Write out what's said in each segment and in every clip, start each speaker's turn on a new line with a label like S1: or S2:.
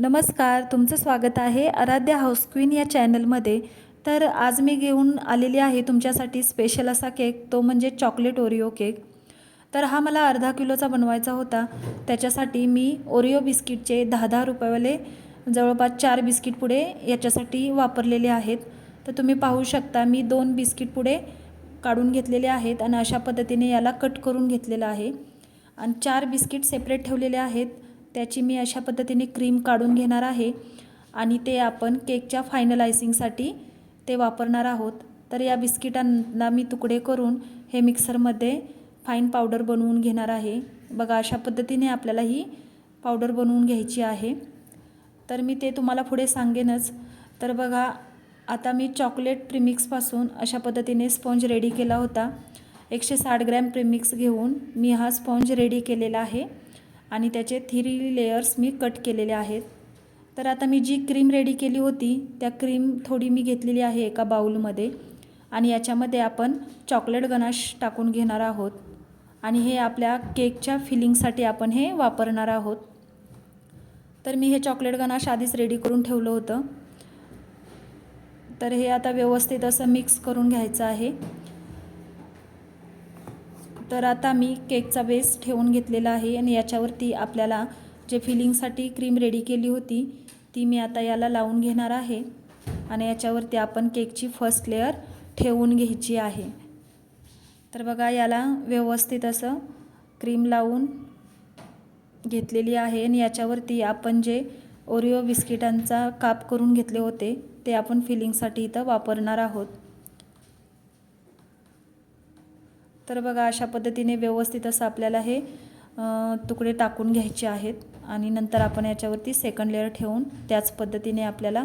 S1: नमस्कार तुमचं स्वागत आहे आराध्या हाऊस क्वीन या चॅनलमध्ये. तर आज मी घेऊन आलेली आहे तुमच्यासाठी स्पेशल असा केक तो म्हणजे चॉकलेट ओरिओ केक. तर हा मला अर्धा किलोचा बनवायचा होता. त्याच्यासाठी मी ओरिओ बिस्किटचे दहा दहा रुपयेवाले जवळपास चार बिस्किट पुढे याच्यासाठी वापरलेले आहेत. तर तुम्ही पाहू शकता मी दोन बिस्किट पुढे काढून घेतलेले आहेत आणि अशा पद्धतीने याला कट करून घेतलेलं आहे. आणि चार बिस्किट सेपरेट ठेवलेले आहेत. त्याची मी अशा पद्धतीने क्रीम काढून घेणार आहे. आणि ते आपण केकच्या फायनलायसिंगसाठी ते वापरणार आहोत. तर या बिस्किटांना मी तुकडे करून हे मिक्सरमध्ये फाईन पावडर बनवून घेणार आहे. बघा अशा पद्धतीने आपल्याला ही पावडर बनवून घ्यायची आहे. तर मी ते तुम्हाला पुढे सांगेनच. तर बघा आता मी चॉकलेट प्रिमिक्सपासून अशा पद्धतीने स्पॉन्ज रेडी केला होता. एकशे साठ ग्रॅम प्रिमिक्स घेऊन मी हा स्पॉन्ज रेडी केलेला आहे. आणि त्याचे थ्री लेयर्स मी कट केलेले आहेत. तर आता मी जी क्रीम रेडी केली होती त्या क्रीम थोडी मी घेतलेली आहे एका बाऊलमध्ये आणि याच्यामध्ये आपण चॉकलेट गनाश टाकून घेणार आहोत. आणि हे आपल्या केकच्या फिलिंगसाठी आपण हे वापरणार आहोत. तर मी हे चॉकलेट गनाश आधीच रेडी करून ठेवलं होतं. तर हे आता व्यवस्थित असं मिक्स करून घ्यायचं आहे. तर आता मी केकचा बेस ठेवून घेतलेला आहे आणि याच्यावरती आपल्याला जे फिलिंगसाठी क्रीम रेडी केली होती ती मी आता याला लावून घेणार आहे. आणि याच्यावरती आपण केकची फर्स्ट लेअर ठेवून घ्यायची आहे. तर बघा याला व्यवस्थित असं क्रीम लावून घेतलेली आहे आणि याच्यावरती आपण जे ओरिओ बिस्किटांचा काप करून घेतले होते ते आपण फिलिंगसाठी इथं वापरणार आहोत. तर बघा अशा पद्धतीने व्यवस्थित असं आपल्याला हे तुकडे टाकून घ्यायचे आहेत. आणि नंतर आपण याच्यावरती सेकंड लेअर ठेवून त्याच पद्धतीने आपल्याला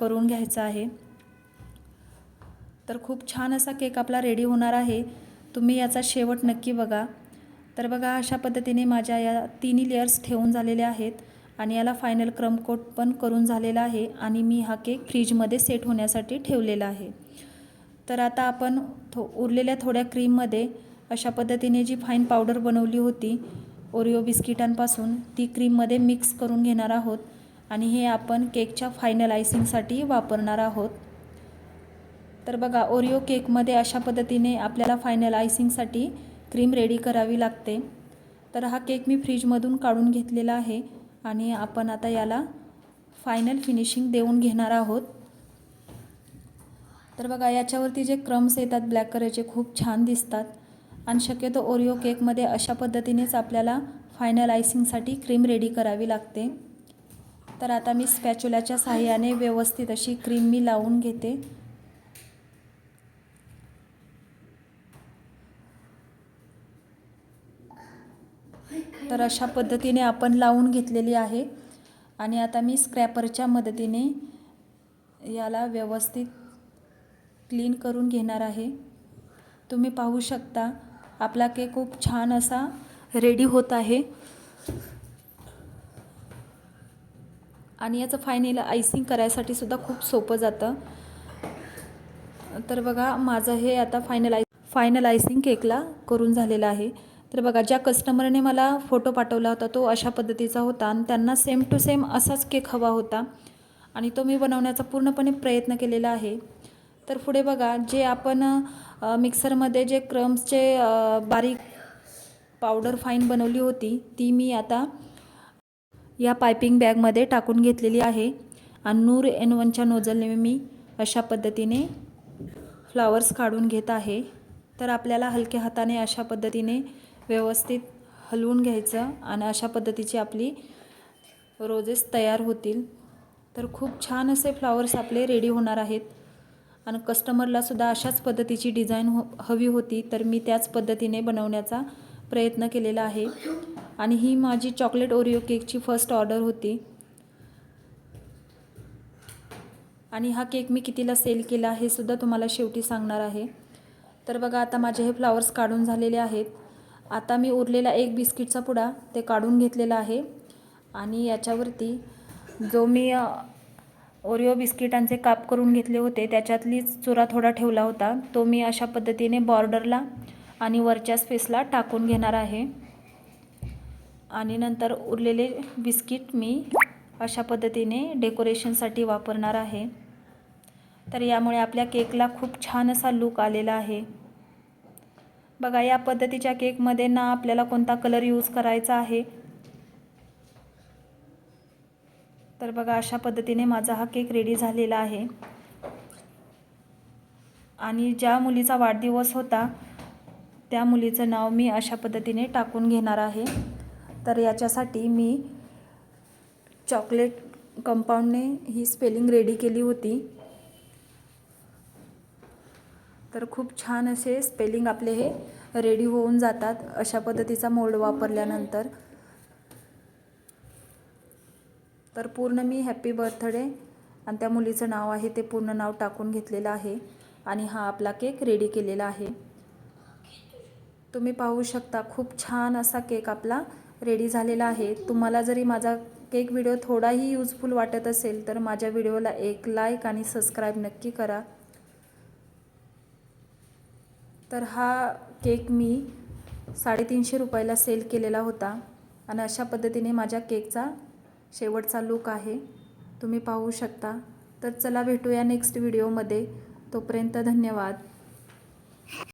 S1: करून घ्यायचं आहे. तर खूप छान असा केक आपला रेडी होणार आहे. तुम्ही याचा शेवट नक्की बघा. तर बघा अशा पद्धतीने माझ्या या तिन्ही लेअर्स ठेवून झालेल्या आहेत. आणि याला फायनल क्रमकोट पण करून झालेला आहे. आणि मी हा केक फ्रीजमध्ये सेट होण्यासाठी ठेवलेला आहे. तर आता आपण थो उरलेल्या थोड्या क्रीममध्ये अशा पद्धतीने जी फाईन पावडर बनवली होती ओरिओ बिस्किटांपासून ती क्रीममध्ये मिक्स करून घेणार आहोत. आणि हे आपण केकच्या फायनल आयसिंगसाठी वापरणार आहोत. तर बघा ओरिओ केकमध्ये अशा पद्धतीने आपल्याला फायनल आयसिंगसाठी क्रीम रेडी करावी लागते. तर हा केक मी फ्रीजमधून काढून घेतलेला आहे. आणि आपण आता याला फायनल फिनिशिंग देऊन घेणार आहोत. तर बघा याच्यावरती जे क्रम्स येतात ब्लॅक कलरचे खूप छान दिसतात. आणि शक्यतो ओरिओ केकमध्ये अशा पद्धतीनेच आपल्याला फायनल आयसिंगसाठी क्रीम रेडी करावी लागते. तर आता मी स्पॅच्युलाच्या सहाय्याने व्यवस्थित अशी क्रीम मी लावून घेते. तर अशा पद्धतीने आपण लावून घेतलेली आहे. आणि आता मी स्क्रॅपरच्या मदतीने याला व्यवस्थित क्लीन करून घेणार आहे. तुम्ही पाहू शकता आपला केक खूप छान असा रेडी होत आहे. आणि याचं फायनल आयसिंग करायसाठी सुद्धा खूप सोपं जातं. तर बघा माझं हे आता फायनल आय फायनल आयसिंग केकला करून झालेलं आहे. तर बघा ज्या कस्टमरने मला फोटो पाठवला होता तो अशा पद्धतीचा होता आणि त्यांना सेम टू सेम असाच केक हवा होता. आणि तो मी बनवण्याचा पूर्णपणे प्रयत्न केलेला आहे. तर पुढे बघा जे आपण मिक्सरमध्ये जे क्रम्सचे बारीक पावडर फाईन बनवली होती ती मी आता या पायपिंग बॅगमध्ये टाकून घेतलेली आहे. आणि नूर एन वनच्या नोजलने मी अशा पद्धतीने फ्लावर्स काढून घेत आहे. तर आपल्याला हलक्या हाताने अशा पद्धतीने व्यवस्थित हलवून घ्यायचं आणि अशा पद्धतीची आपली रोजेस तयार होतील. तर खूप छान असे फ्लावर्स आपले रेडी होणार आहेत. आणि कस्टमरलासुद्धा अशाच पद्धतीची डिझाईन हो हवी होती तर मी त्याच पद्धतीने बनवण्याचा प्रयत्न केलेला आहे. आणि ही माझी चॉकलेट ओरिओ केकची फर्स्ट ऑर्डर होती. आणि हा केक मी कितीला सेल केला हे सुद्धा तुम्हाला शेवटी सांगणार आहे. तर बघा आता माझे हे फ्लावर्स काढून झालेले आहेत. आता मी उरलेला एक बिस्किटचा पुडा ते काढून घेतलेला आहे. आणि याच्यावरती जो मी ओरिओ बिस्किटांचे काप करून घेतले होते. त्याच्यातलीच चुरा थोडा ठेवला होता. तो मी अशा पद्धतीने बॉर्डरला आणि वरच्या स्पेसला टाकून घेणार आहे. आणि नंतर उरलेले बिस्किट मी अशा पद्धतीने डेकोरेशनसाठी वापरणार आहे. तर यामुळे आपल्या केकला खूप छान असा लूक आलेला आहे. बघा या पद्धतीच्या केकमध्ये ना आपल्याला कोणता कलर यूज करायचा आहे तर बघा अशा पद्धतीने माझा हा केक रेडी झालेला आहे. आणि ज्या मुलीचा वाढदिवस होता त्या मुलीचं नाव मी अशा पद्धतीने टाकून घेणार आहे. तर याच्यासाठी मी चॉकलेट कंपाऊंडने ही स्पेलिंग रेडी केली होती. तर खूप छान असे स्पेलिंग आपले हे रेडी होऊन जातात अशा पद्धतीचा मोल्ड वापरल्यानंतर. तर पूर्ण मी हॅपी बर्थडे आणि त्या मुलीचं नाव आहे ते पूर्ण नाव टाकून घेतलेलं आहे आणि हा आपला केक रेडी केलेला आहे. तुम्ही पाहू शकता खूप छान असा केक आपला रेडी झालेला आहे. तुम्हाला जरी माझा केक व्हिडिओ थोडाही यूजफुल वाटत असेल तर माझ्या व्हिडिओला एक लाईक आणि सबस्क्राईब नक्की करा. तर हा केक मी साडेतीनशे रुपयाला सेल केलेला होता आणि अशा पद्धतीने माझ्या केकचा शेवटचा लूक आहे. तुम्ही पाहू शकता. तर चला भेटूया नेक्स्ट व्हिडिओमध्ये तोपर्यंत धन्यवाद.